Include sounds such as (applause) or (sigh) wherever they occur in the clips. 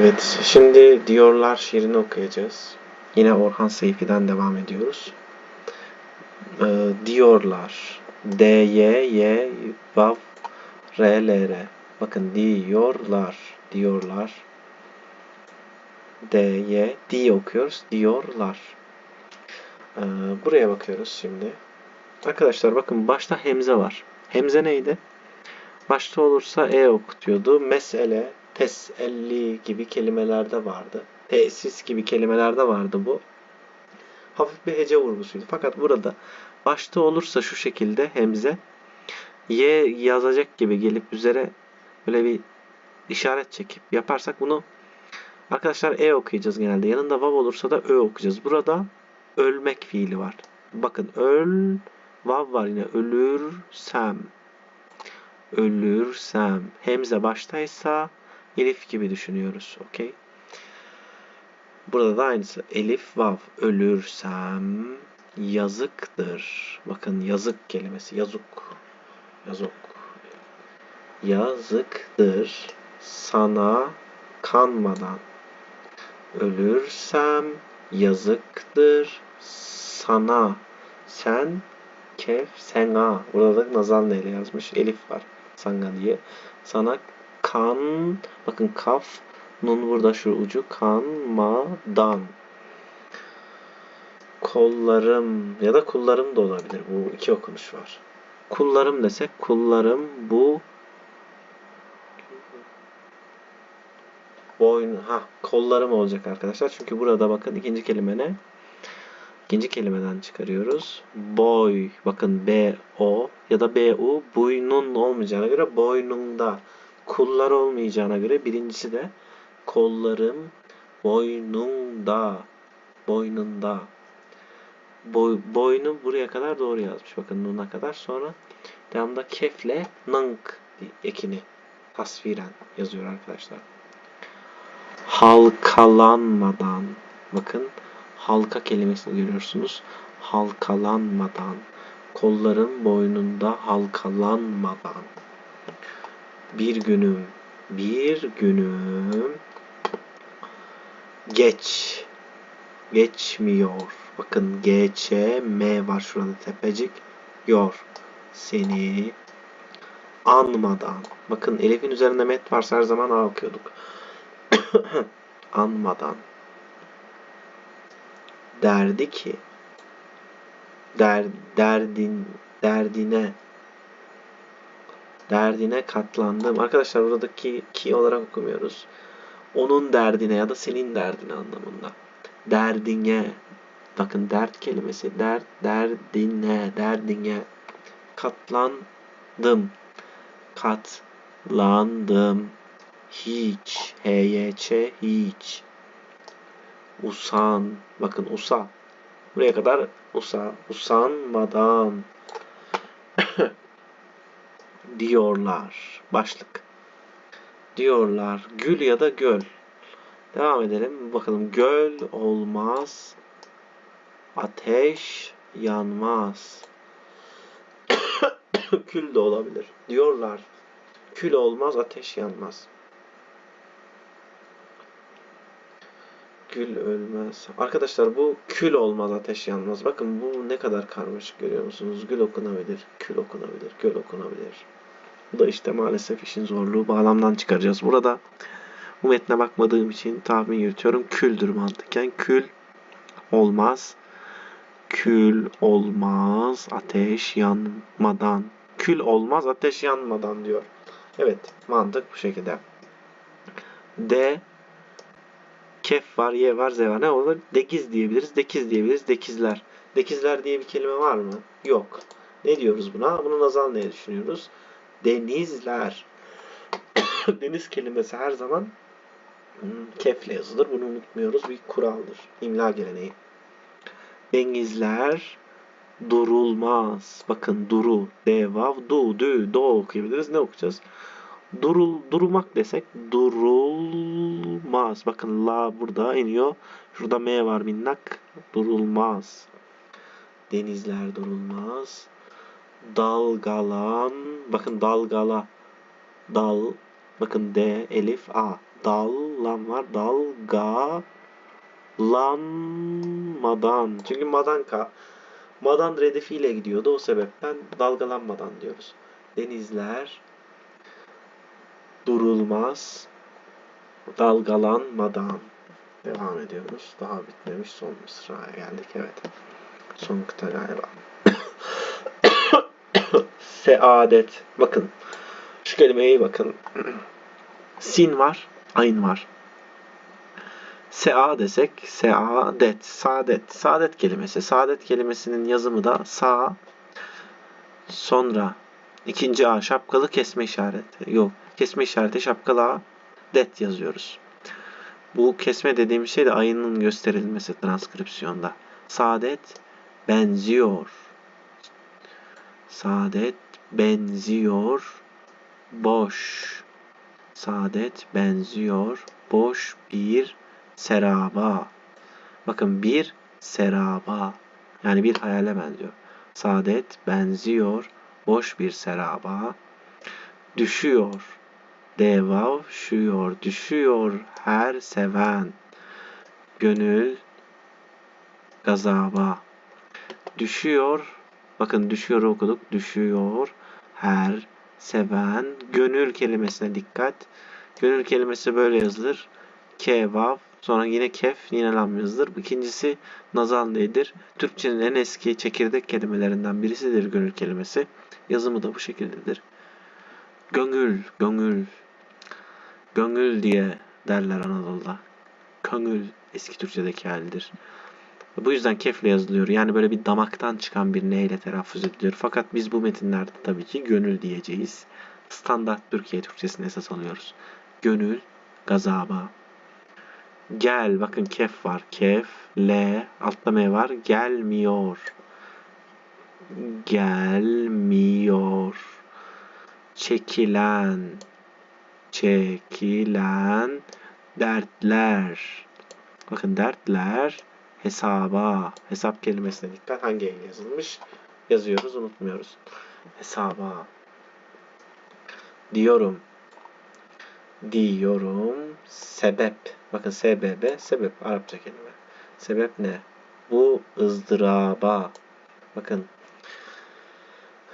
Evet, şimdi diyorlar şiirini okuyacağız. Yine Orhan Seyfi'den devam ediyoruz. Ee, diyorlar. D, Y, Y, Vav, R, L, R. Bakın diyorlar, diyorlar. D, Y, di okuyoruz. Diyorlar. Ee, buraya bakıyoruz şimdi. Arkadaşlar bakın başta hemze var. Hemze neydi? Başta olursa e okutuyordu. Mesele, teselli gibi kelimelerde vardı. Tesis gibi kelimelerde vardı bu. Hafif bir hece vurgusuydu. Fakat burada başta olursa şu şekilde hemze y yazacak gibi gelip üzere böyle bir işaret çekip yaparsak bunu arkadaşlar e okuyacağız genelde. Yanında vav olursa da ö okuyacağız. Burada ölmek fiili var. Bakın öl vav var yine ölürsem ölürsem hemze baştaysa elif gibi düşünüyoruz. Okey. Burada da aynısı. Elif vav ölürsem yazıktır. Bakın yazık kelimesi. Yazık. Yazık. Yazıktır sana kanmadan. Ölürsem yazıktır sana. Sen kef sena. Burada da nazal neyle yazmış. Elif var. Sanga diye. Sana kan bakın kaf nun burada şu ucu kanmadan. Kollarım ya da kullarım da olabilir. Bu iki okunuş var. Kullarım desek kullarım bu boyun ha kollarım olacak arkadaşlar. Çünkü burada bakın ikinci kelime ne? İkinci kelimeden çıkarıyoruz. Boy. Bakın B O ya da B U boynun olmayacağına göre boynunda. Kullar olmayacağına göre birincisi de kollarım boynunda. Boynunda. Boy, boynu buraya kadar doğru yazmış. Bakın nuna kadar. Sonra devamda kefle nınk ekini tasviren yazıyor arkadaşlar. Halkalanmadan. Bakın halka kelimesini görüyorsunuz. Halkalanmadan. Kolların boynunda halkalanmadan. Bir günüm, bir günüm geç, geçmiyor. Bakın geçe, m var şurada tepecik. Yor. Seni anmadan. Bakın elifin üzerinde met varsa her zaman a okuyorduk. (coughs) anmadan derdi ki der, derdin derdine derdine katlandım. Arkadaşlar buradaki ki olarak okumuyoruz. Onun derdine ya da senin derdine anlamında. Derdine. Bakın dert kelimesi dert derdine derdine katlandım. Katlandım. Hiç. Heyç hiç. Usan. Bakın usa. Buraya kadar usa usanmadan (laughs) diyorlar başlık diyorlar gül ya da göl devam edelim bakalım göl olmaz ateş yanmaz (coughs) kül de olabilir diyorlar kül olmaz ateş yanmaz Gül ölmez. Arkadaşlar bu kül olmaz ateş yanmaz. Bakın bu ne kadar karmaşık görüyor musunuz? Gül okunabilir, kül okunabilir, göl okunabilir. Bu da işte maalesef işin zorluğu. Bağlamdan çıkaracağız. Burada bu metne bakmadığım için tahmin yürütüyorum. Küldür mantıken. Kül olmaz. Kül olmaz ateş yanmadan. Kül olmaz ateş yanmadan diyor. Evet mantık bu şekilde. D kef var, ye var, z var. Ne olur? Dekiz diyebiliriz. Dekiz diyebiliriz. Dekizler. Dekizler diye bir kelime var mı? Yok. Ne diyoruz buna? Bunu nazal neye düşünüyoruz? Denizler. (coughs) Deniz kelimesi her zaman hmm, kefle yazılır. Bunu unutmuyoruz. Bir kuraldır. İmla geleneği. Denizler durulmaz. Bakın duru, devav, du, dü, do okuyabiliriz. Ne okuyacağız? Durul, durmak desek durulmaz. Bakın la burada iniyor. Şurada m var minnak. Durulmaz. Denizler durulmaz. Dalgalan. Bakın dalgala. Dal. Bakın D, elif, A. Dal lan var. Dalga lanmadan. Çünkü madanka madan redifiyle gidiyordu. O sebepten dalgalanmadan diyoruz. Denizler durulmaz dalgalanmadan. Devam ediyoruz. Daha bitmemiş. Son mısraya geldik. Evet. Son kıta galiba. (laughs) Seadet. Bakın. Şu kelimeye bakın. Sin var. Ayn var. Sea desek seadet, saadet, saadet kelimesi. Saadet kelimesinin yazımı da sa sonra ikinci a şapkalı kesme işareti. Yok, kesme işareti şapkalı a det yazıyoruz. Bu kesme dediğim şey de ayının gösterilmesi transkripsiyonda. Saadet benziyor. Saadet benziyor. Boş. Saadet benziyor. Boş bir seraba. Bakın bir seraba. Yani bir hayale benziyor. Saadet benziyor. Boş bir seraba. Düşüyor. Devav şuyor. Düşüyor her seven. Gönül gazaba. Düşüyor. Bakın düşüyor okuduk. Düşüyor her seven. Gönül kelimesine dikkat. Gönül kelimesi böyle yazılır. Kevav. Sonra yine kef, yine lam yazılır. İkincisi nazal nedir? Türkçenin en eski çekirdek kelimelerinden birisidir gönül kelimesi. Yazımı da bu şekildedir. Gönül, gönül. Gönül diye derler Anadolu'da. Gönül eski Türkçedeki halidir. Bu yüzden kefle yazılıyor. Yani böyle bir damaktan çıkan bir neyle telaffuz ediliyor. Fakat biz bu metinlerde tabii ki gönül diyeceğiz. Standart Türkiye Türkçesini esas alıyoruz. Gönül, gazaba. Gel, bakın kef var. Kef, le, altta m var. Gelmiyor. Gelmiyor. Çekilen, çekilen dertler. Bakın dertler hesaba. Hesap kelimesine dikkat. Hangi el yazılmış? Yazıyoruz, unutmuyoruz. Hesaba. Diyorum. Diyorum. Sebep. Bakın sebebe. Sebep. Arapça kelime. Sebep ne? Bu ızdıraba. Bakın.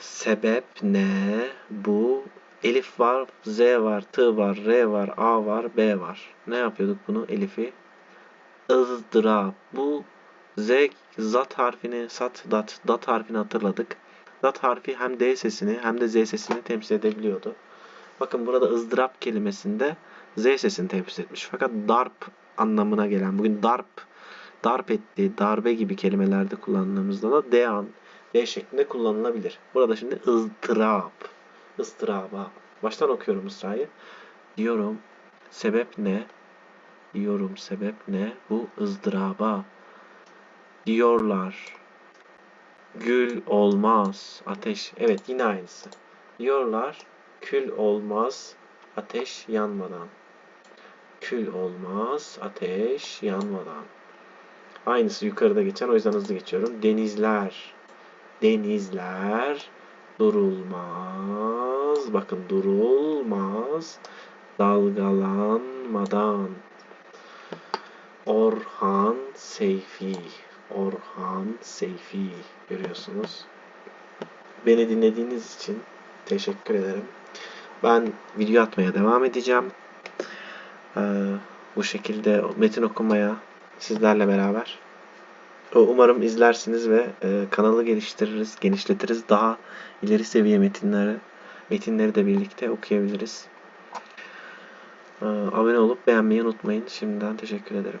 Sebep ne? Bu Elif var, Z var, T var, R var, A var, B var. Ne yapıyorduk bunu? Elif'i ızdırap. Bu Z zat harfini, sat, dat, dat harfini hatırladık. Dat harfi hem D sesini hem de Z sesini temsil edebiliyordu. Bakın burada ızdırap kelimesinde Z sesini temsil etmiş. Fakat darp anlamına gelen, bugün darp, darp etti, darbe gibi kelimelerde kullandığımızda da D an, D şeklinde kullanılabilir. Burada şimdi ızdırap, ızdıraba. Baştan okuyorum mısrayı. Diyorum, sebep ne? Diyorum sebep ne? Bu ızdıraba. Diyorlar. Gül olmaz. Ateş. Evet yine aynısı. Diyorlar. Kül olmaz. Ateş yanmadan. Kül olmaz. Ateş yanmadan. Aynısı yukarıda geçen. O yüzden hızlı geçiyorum. Denizler. Denizler. Durulmaz. Bakın durulmaz. Dalgalanmadan. Orhan Seyfi. Orhan Seyfi. Görüyorsunuz. Beni dinlediğiniz için teşekkür ederim. Ben video atmaya devam edeceğim. Ee, bu şekilde metin okumaya sizlerle beraber. Umarım izlersiniz ve e, kanalı geliştiririz, genişletiriz. Daha ileri seviye metinleri metinleri de birlikte okuyabiliriz. Ee, abone olup beğenmeyi unutmayın. Şimdiden teşekkür ederim.